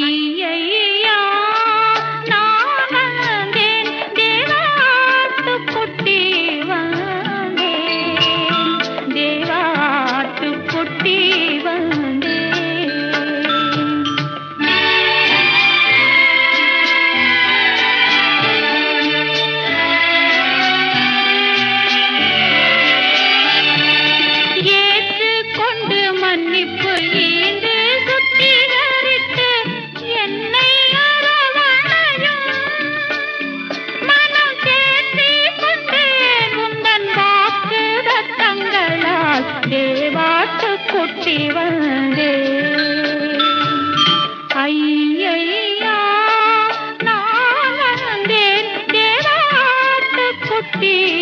I குட்டி